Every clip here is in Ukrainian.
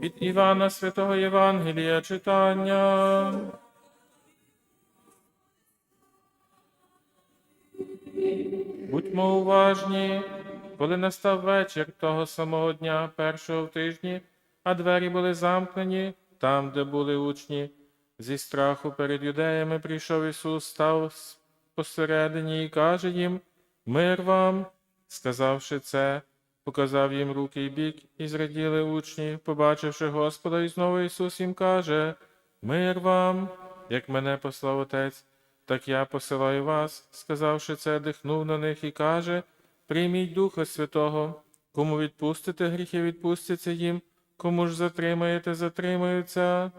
Від Івана Святого Євангелія читання. Будьмо уважні, коли настав вечір того самого дня, першого в тижні, а двері були замкнені там, де були учні. Зі страху перед юдеями прийшов Ісус, став посередині і каже їм: Мир вам, сказавши це, показав їм руки й бік, і зраділи учні, побачивши Господа, і знову Ісус їм каже: Мир вам, як мене послав Отець, так я посилаю вас, сказавши це, дихнув на них і каже: Прийміть Духа Святого, кому відпустите гріхи, відпустяться їм, кому ж затримаєте, затримаються.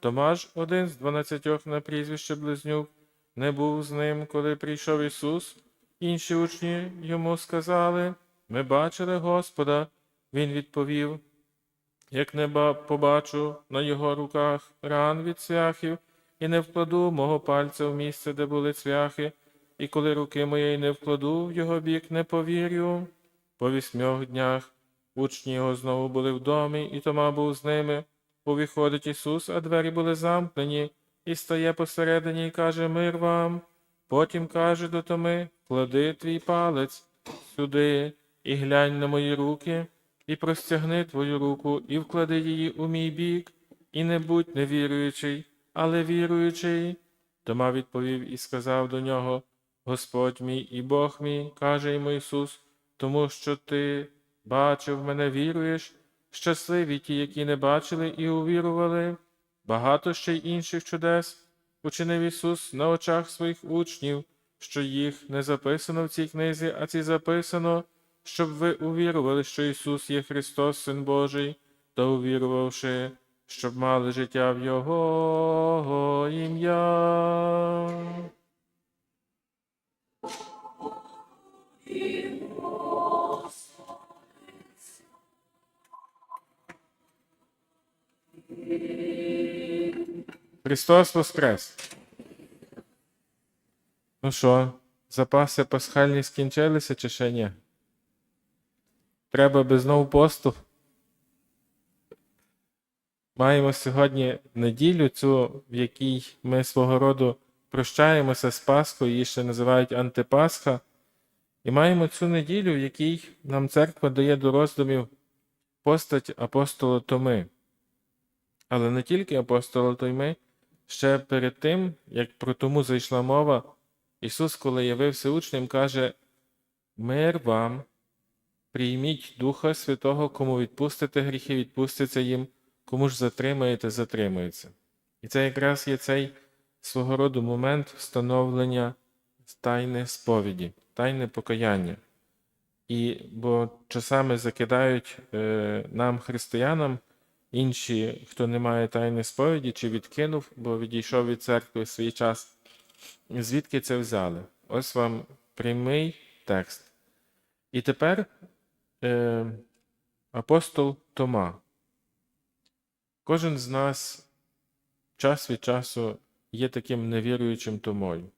Томаш, один з дванадцятьох на прізвище Близнюк, не був з ним, коли прийшов Ісус. Інші учні йому сказали: Ми бачили Господа. Він відповів: Як не ба- побачу на його руках ран від цвяхів, і не вкладу мого пальця в місце, де були цвяхи, і коли руки моєї не вкладу в його бік, не повірю. По вісьмьох днях учні його знову були в домі, і Тома був з ними. Повіходить Ісус, а двері були замкнені, і стає посередині і каже Мир вам. Потім каже до Томи Клади твій палець сюди і глянь на мої руки, і простягни твою руку, і вклади її у мій бік, і не будь невіруючий, але віруючий. Тома відповів і сказав до нього Господь мій і Бог мій, каже йому Ісус, тому що ти бачив мене, віруєш. Щасливі ті, які не бачили і увірували. Багато ще й інших чудес учинив Ісус на очах своїх учнів, що їх не записано в цій книзі, а ці записано, щоб ви увірували, що Ісус є Христос, Син Божий, та увірувавши, щоб мали життя в Його ім'я. Христос Воскрес! Ну що, запаси пасхальні скінчилися чи ще ні? Треба би знову посту. Маємо сьогодні неділю, цю, в якій ми свого роду прощаємося з Пасхою, її ще називають Антипасха. І маємо цю неділю, в якій нам церква дає до роздумів постать апостола Томи. Але не тільки апостола Тойми, ще перед тим, як про тому зайшла мова, Ісус, коли явився учням, каже: Мир вам, прийміть Духа Святого, кому відпустите гріхи, відпустяться їм, кому ж затримаєте, затримується. І це якраз є цей свого роду момент встановлення тайни сповіді, тайне покаяння. І бо часами закидають е, нам, християнам, інші, хто не має тайної сповіді, чи відкинув, бо відійшов від церкви в свій час. Звідки це взяли? Ось вам прямий текст. І тепер е, апостол Тома. Кожен з нас час від часу є таким невіруючим Томою.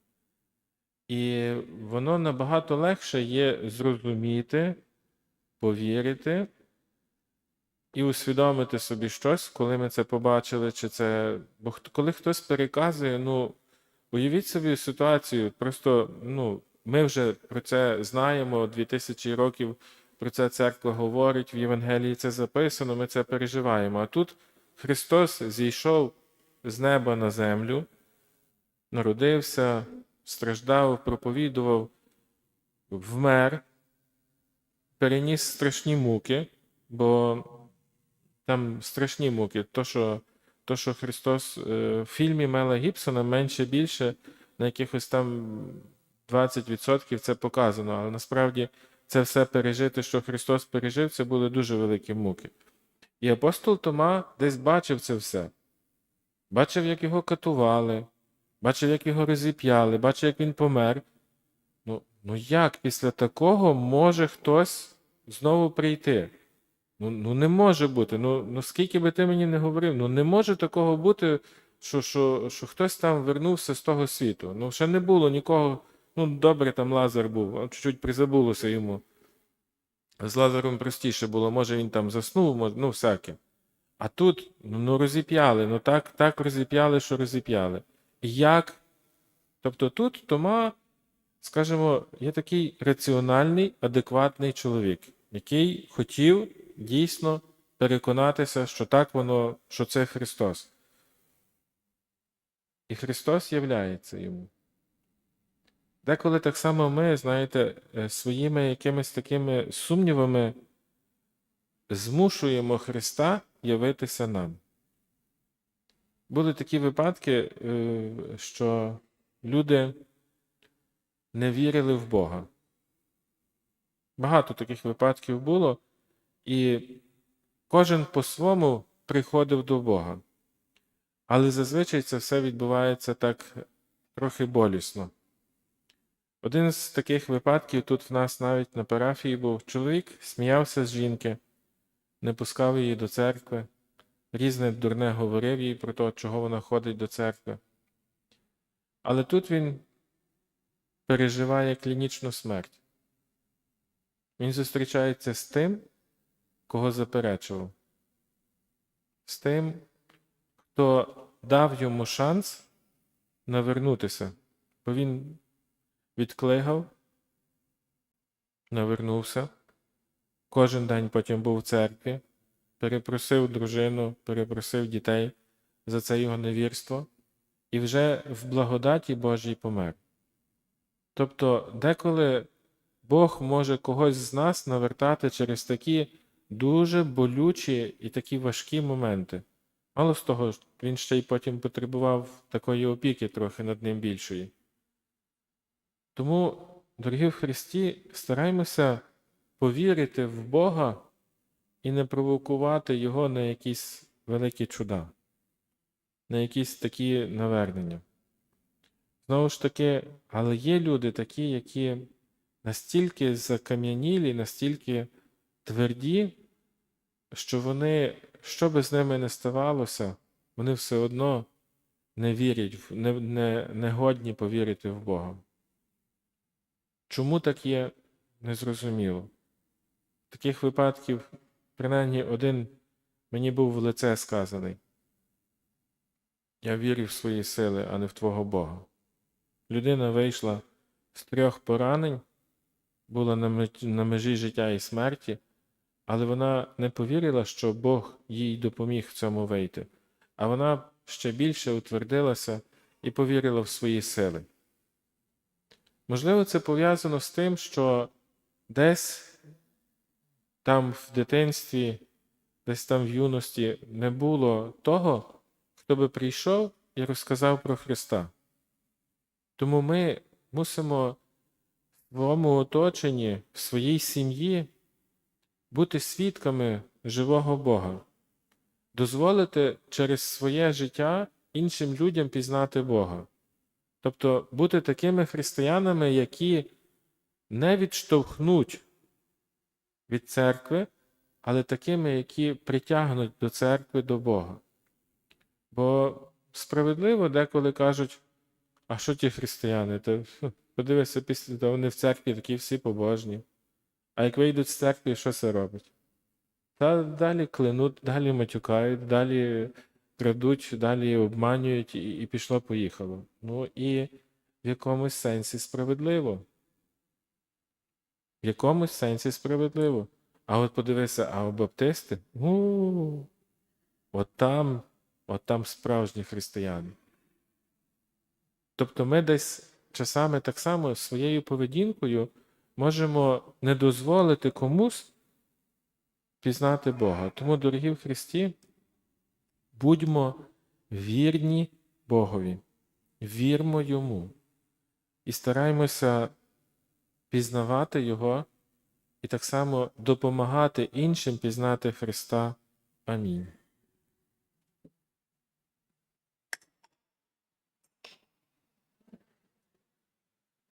І воно набагато легше є зрозуміти, повірити і усвідомити собі щось, коли ми це побачили, чи це. Бо коли хтось переказує, ну уявіть собі ситуацію, просто ну, ми вже про це знаємо 2000 років. Про це церква говорить, в Євангелії це записано, ми це переживаємо. А тут Христос зійшов з неба на землю, народився, страждав, проповідував, вмер, переніс страшні муки, бо там страшні муки. То, що, то, що Христос е, в фільмі Мела Гібсона менше більше на якихось там 20% це показано, але насправді це все пережити, що Христос пережив, це були дуже великі муки. І апостол Тома десь бачив це все. Бачив, як його катували, бачив, як його розіп'яли, бачив, як він помер. Ну, ну як після такого може хтось знову прийти? Ну, ну не може бути. Ну, ну скільки би ти мені не говорив, ну не може такого бути, що, що, що хтось там вернувся з того світу. Ну, ще не було нікого. Ну, добре, там Лазар був, чуть-чуть призабулося йому. З Лазаром простіше було, може він там заснув, може, ну всяке. А тут ну розіп'яли, ну так, так розіп'яли, що розіп'яли. Як? Тобто тут Тома, скажімо, є такий раціональний, адекватний чоловік, який хотів дійсно переконатися, що так воно, що це Христос. І Христос являється йому. Деколи так само ми, знаєте, е, своїми якимись такими сумнівами змушуємо Христа явитися нам. Були такі випадки, е, що люди не вірили в Бога. Багато таких випадків було, і кожен по-своєму приходив до Бога. Але зазвичай це все відбувається так трохи болісно. Один з таких випадків тут в нас навіть на парафії був чоловік, сміявся з жінки, не пускав її до церкви, різне дурне говорив їй про те, чого вона ходить до церкви. Але тут він переживає клінічну смерть. Він зустрічається з тим, кого заперечував, з тим, хто дав йому шанс навернутися, бо він відклигав, навернувся, кожен день потім був в церкві, перепросив дружину, перепросив дітей за це його невірство, і вже в благодаті Божій помер. Тобто, деколи Бог може когось з нас навертати через такі дуже болючі і такі важкі моменти. Мало з того, він ще й потім потребував такої опіки трохи над ним більшої. Тому, дорогі в Христі, стараймося повірити в Бога і не провокувати Його на якісь великі чуда, на якісь такі навернення. Знову ж таки, але є люди такі, які настільки закам'янілі, настільки тверді, що вони, що би з ними не ставалося, вони все одно не вірять, не, не, не годні повірити в Бога. Чому так є, незрозуміло. Таких випадків, принаймні, один мені був в лице сказаний. Я вірю в свої сили, а не в Твого Бога. Людина вийшла з трьох поранень, була на межі життя і смерті, але вона не повірила, що Бог їй допоміг в цьому вийти, а вона ще більше утвердилася і повірила в свої сили. Можливо, це пов'язано з тим, що десь там в дитинстві, десь там в юності не було того, хто би прийшов і розказав про Христа. Тому ми мусимо в своєму оточенні, в своїй сім'ї бути свідками живого Бога, дозволити через своє життя іншим людям пізнати Бога. Тобто бути такими християнами, які не відштовхнуть від церкви, але такими, які притягнуть до церкви до Бога. Бо справедливо деколи кажуть, а що ті християни? То, подивися, після того вони в церкві такі всі побожні. А як вийдуть з церкви, що це робить? Та далі клинуть, далі матюкають, далі крадуть, далі обманюють і, і пішло-поїхало. Ну і в якомусь сенсі справедливо. В якомусь сенсі справедливо. А от подивися, а у баптисти? У, от там, от там справжні християни. Тобто ми десь часами так само своєю поведінкою можемо не дозволити комусь пізнати Бога. Тому, дорогі в Христі, будьмо вірні Богові, вірмо Йому і стараймося пізнавати Його і так само допомагати іншим пізнати Христа. Амінь.